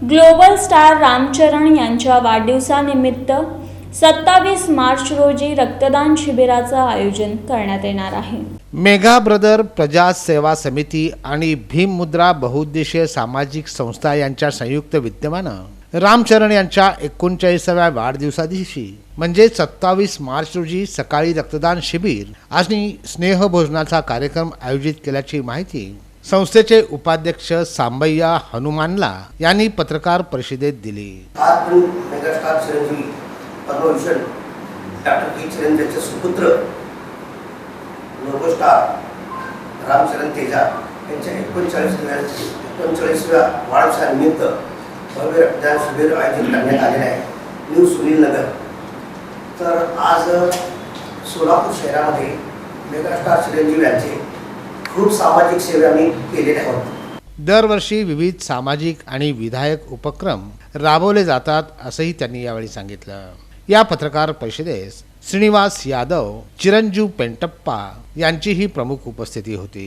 Global star Ramcharan यांच्या वाढदिवसानिमित्त सत्तावीस मार्च रोजी रक्तदान शिबिराचं आयोजन करण्यात येणार आहे. मेघा ब्रदर प्रजा सेवा समिती आणि भीम मुद्रा बहुउद्देशीय सामाजिक संस्था यांच्या संयुक्त विद्यमानं रामचरण यांच्या एकोणचाळीसाव्या वाढदिवसादिवशी म्हणजे सत्तावीस मार्च रोजी सकाळी रक्तदान शिबिर आणि स्नेहभोजनाचा कार्यक्रम आयोजित केल्याची माहिती संस्थेचे उपाध्यक्ष सांबय्या हनुमानला यांनी पत्रकार परिषदेत दिली. आज megastar Chiranjeevi Padma Bhushan doctor K Chiranjeevi यांचे सुपुत्र लोकस्टार रामचरण तेजा यांच्या एकोणचाळीसव्या एकोणचाळीसव्या वाढदिवसानिमित्त भव्य रक्तदान शिबिर आयोजित करण्यात आलेलं आहे न्यू सुनील नगर. तर आज सोलापूर शहरामध्ये मेगास्टार चिरंजीव यांचे खूप सामाजिक सेवा आम्ही केलेल्या आहोत. दरवर्षी विविध सामाजिक आणि विधायक उपक्रम राबवले जातात असंही त्यांनी यावेळी सांगितलं. या पत्रकार परिषदेस श्रीनिवास यादव चिरंजीव पेंटप्पा यांचीही प्रमुख उपस्थिती होती.